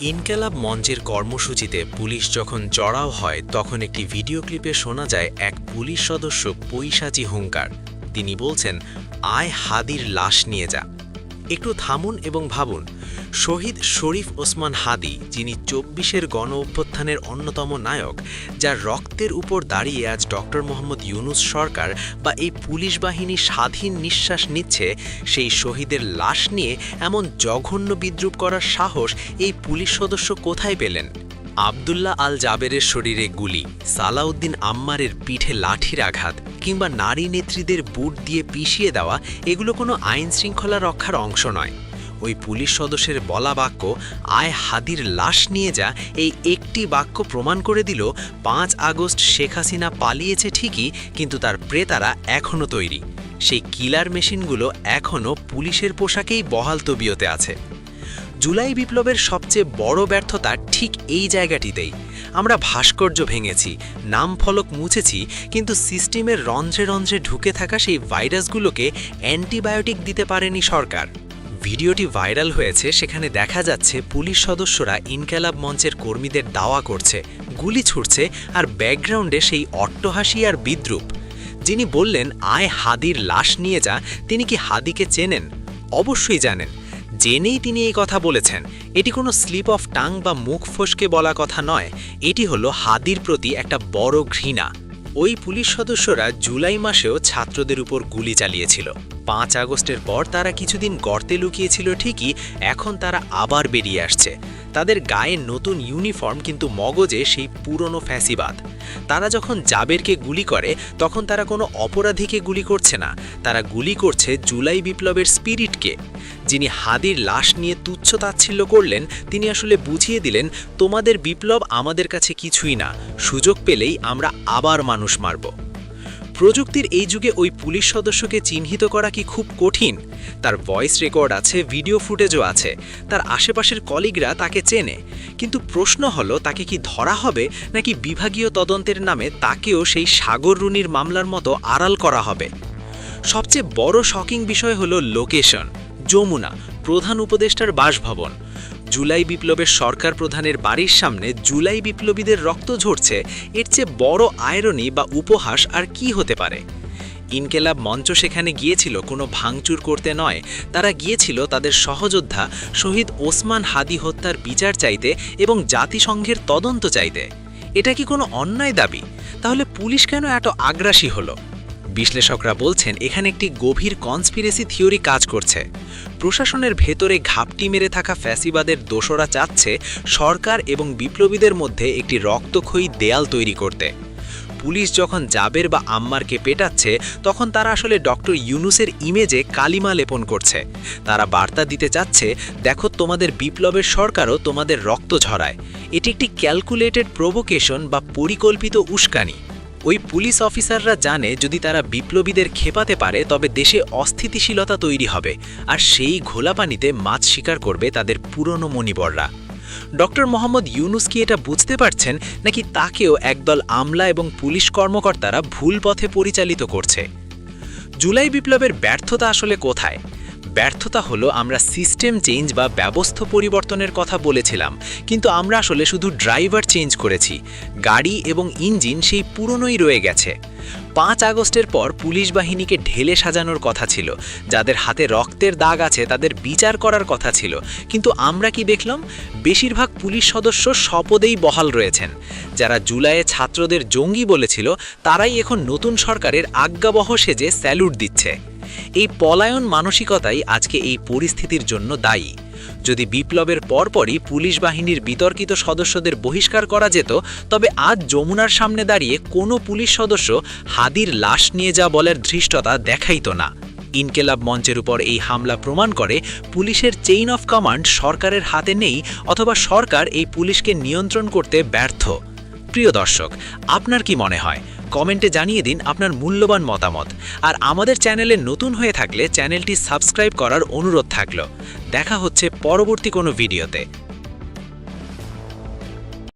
ইনকেলাব মঞ্চের কর্মসূচিতে পুলিশ যখন চড়াও হয়, তখন একটি ভিডিও ক্লিপে শোনা যায় এক পুলিশ সদস্য পৈশাচি হুঙ্কার। তিনি বলছেন, আয় হাদির লাশ নিয়ে যা। একটু থামুন এবং ভাবুন, শহীদ শরীফ ওসমান হাদি, যিনি চব্বিশের গণ অভ্যুত্থানের অন্যতম নায়ক, যার রক্তের উপর দাঁড়িয়ে আজ ডক্টর মোহাম্মদ ইউনুস সরকার বা এই পুলিশ বাহিনী স্বাধীন নিঃশ্বাস নিচ্ছে, সেই শহীদের লাশ নিয়ে এমন জঘন্য বিদ্রুপ করার সাহস এই পুলিশ সদস্য কোথায় পেলেন? আবদুল্লাহ আল জাবেরের শরীরে গুলি, সালাউদ্দিন আম্মারের পিঠে লাঠির আঘাত কিংবা নারী নেত্রীদের বুট দিয়ে পিষিয়ে দেওয়া এগুলো কোনো আইন শৃঙ্খলা রক্ষার অংশ নয়। ওই পুলিশ সদস্যের বলা বাক্য, আয় হাদির লাশ নিয়ে যা এই একটি বাক্য প্রমাণ করে দিল, পাঁচ আগস্ট শেখ হাসিনা পালিয়েছে ঠিকই, কিন্তু তার প্রেতারা এখনও তৈরি। সেই কিলার মেশিনগুলো এখনও পুলিশের পোশাকেই বহাল তবিয়তে আছে। জুলাই বিপ্লবের সবচেয়ে বড় ব্যর্থতা ঠিক এই জায়গাটিতেই। আমরা ভাস্কর্য ভেঙেছি, নাম ফলক মুছেছি, কিন্তু সিস্টেমের রন্ধ্রে রন্ধ্রে ঢুকে থাকা সেই ভাইরাসগুলোকে অ্যান্টিবায়োটিক দিতে পারেনি সরকার। ভিডিওটি ভাইরাল হয়েছে, সেখানে দেখা যাচ্ছে পুলিশ সদস্যরা ইনকালাব মঞ্চের কর্মীদের দাওয়া করছে, গুলি ছুটছে আর ব্যাকগ্রাউন্ডে সেই অট্টহাসি আর বিদ্রুপ। যিনি বললেন, আয় হাদির লাশ নিয়ে যা, তিনি কি হাদিকে চেনেন? অবশ্যই জানেন। জেনেই তিনি এই কথা বলেছেন। এটি কোনো স্লিপ অফ টাং বা মুখ ফসকে বলা কথা নয়। এটি হলো হাদির প্রতি একটা বড় ঘৃণা। ওই পুলিশ সদস্যরা জুলাই মাসেও ছাত্রদের উপর গুলি চালিয়েছিল। পাঁচ আগস্টের পর তারা কিছুদিন গর্তে লুকিয়েছিল ঠিকই, এখন তারা আবার বেরিয়ে আসছে। তাদের গায়ে নতুন ইউনিফর্ম কিন্তু মগজে সেই পুরনো ফ্যাসিবাদ। তারা যখন জাবেরকে গুলি করে, তখন তারা কোনো অপরাধীকে গুলি করছে না। তারা গুলি করছে জুলাই বিপ্লবের স্পিরিটকে। যিনি হাদির লাশ নিয়ে তুচ্ছ তাচ্ছিল্য করলেন, তিনি আসলে বুঝিয়ে দিলেন, তোমাদের বিপ্লব আমাদের কাছে কিছুই না, সুযোগ পেলেই আমরা আবার মানুষ মারব। প্রযুক্তির এই যুগে ওই পুলিশ সদস্যকে চিহ্নিত করা কি খুব কঠিন? তার ভয়েস রেকর্ড আছে, ভিডিও ফুটেজও আছে, তার আশেপাশের কলিগরা তাকে চেনে, কিন্তু প্রশ্ন হলো, তাকে কি ধরা হবে, নাকি বিভাগীয় তদন্তের নামে তাকেও সেই সাগর রুনির মামলার মতো আড়াল করা হবে? সবচেয়ে বড় শকিং বিষয় হলো লোকেশন যমুনা প্রধান উপদেষ্টার বাসভবন। জুলাই বিপ্লবের সরকার প্রধানের বাড়ির সামনে জুলাই বিপ্লবীদের রক্ত ঝরছে, এর চেয়ে বড় আয়রনি বা উপহাস আর কি হতে পারে? ইনকেলাব মঞ্চ সেখানে গিয়েছিল, কোনো ভাঙচুর করতে নয়। তারা গিয়েছিল তাদের সহযোদ্ধা শহীদ ওসমান হাদি হত্যার বিচার চাইতে এবং জাতিসংঘের তদন্ত চাইতে। এটা কি কোনো অন্যায় দাবি? তাহলে পুলিশ কেন এত আগ্রাসী হলো? বিশ্লেষকরা বলছেন, এখানে একটি গভীর কনস্পিরেসি থিওরি কাজ করছে। প্রশাসনের ভেতরে ঘাপটি মেরে থাকা ফ্যাসিবাদের দোষরা চাচ্ছে সরকার এবং বিপ্লবীদের মধ্যে একটি রক্তক্ষয়ী দেয়াল তৈরি করতে। পুলিশ যখন জাবের বা আম্মারকে পেটাচ্ছে, তখন তারা আসলে ডক্টর ইউনুসের ইমেজে কালিমা লেপন করছে। তারা বার্তা দিতে চাচ্ছে, দেখো, তোমাদের বিপ্লবের সরকারও তোমাদের রক্ত ঝরায়। এটি একটি ক্যালকুলেটেড প্রভোকেশন বা পরিকল্পিত উস্কানি। ওই পুলিশ অফিসাররা জানে যদি তারা বিপ্লবীদের খেপাতে পারে, তবে দেশে অস্থিতিশীলতা তৈরি হবে আর সেই ঘোলা পানিতে মাছ শিকার করবে তাদের পুরনো মণিবররা। ডক্টর মোহাম্মদ ইউনুস কি এটা বুঝতে পারছেন, নাকি তাকেও একদল আমলা এবং পুলিশ কর্মকর্তারা ভুল পথে পরিচালিত করছে? জুলাই বিপ্লবের ব্যর্থতা আসলে কোথায়? ব্যর্থতা হলো আমরা সিস্টেম চেঞ্জ বা ব্যবস্থা পরিবর্তনের কথা বলেছিলাম, কিন্তু আমরা আসলে শুধু ড্রাইভার চেঞ্জ করেছি, গাড়ি এবং ইঞ্জিন সেই পুরনোই রয়ে গেছে। পাঁচ আগস্টের পর পুলিশ বাহিনীকে ঢেলে সাজানোর কথা ছিল, যাদের হাতে রক্তের দাগ আছে তাদের বিচার করার কথা ছিল, কিন্তু আমরা কি দেখলাম? বেশিরভাগ পুলিশ সদস্য স্বপদেই বহাল রয়েছেন। যারা জুলাইয়ে ছাত্রদের জঙ্গি বলেছিল, তারাই এখন নতুন সরকারের আজ্ঞাবহ সেজে স্যালুট দিচ্ছে। এই পলায়ন মানসিকতাই আজকে এই পরিস্থিতির জন্য দায়ী। যদি বিপ্লবের পরপরই পুলিশ বাহিনীর বিতর্কিত সদস্যদের বহিষ্কার করা যেত, তবে আজ যমুনার সামনে দাঁড়িয়ে কোনো পুলিশ সদস্য হাদির লাশ নিয়ে যা বলার ধৃষ্টতা দেখাইত না। ইনকেলাব মঞ্চের উপর এই হামলা প্রমাণ করে পুলিশের চেইন অফ কমান্ড সরকারের হাতে নেই অথবা সরকার এই পুলিশকে নিয়ন্ত্রণ করতে ব্যর্থ। প্রিয় দর্শক, আপনার কি মনে হয়? কমেন্টে জানিয়ে দিন আপনার মূল্যবান মতামত। আর আমাদের চ্যানেলে নতুন হয়ে থাকলে চ্যানেলটি সাবস্ক্রাইব করার অনুরোধ থাকল। দেখা হচ্ছে পরবর্তী কোনো ভিডিওতে।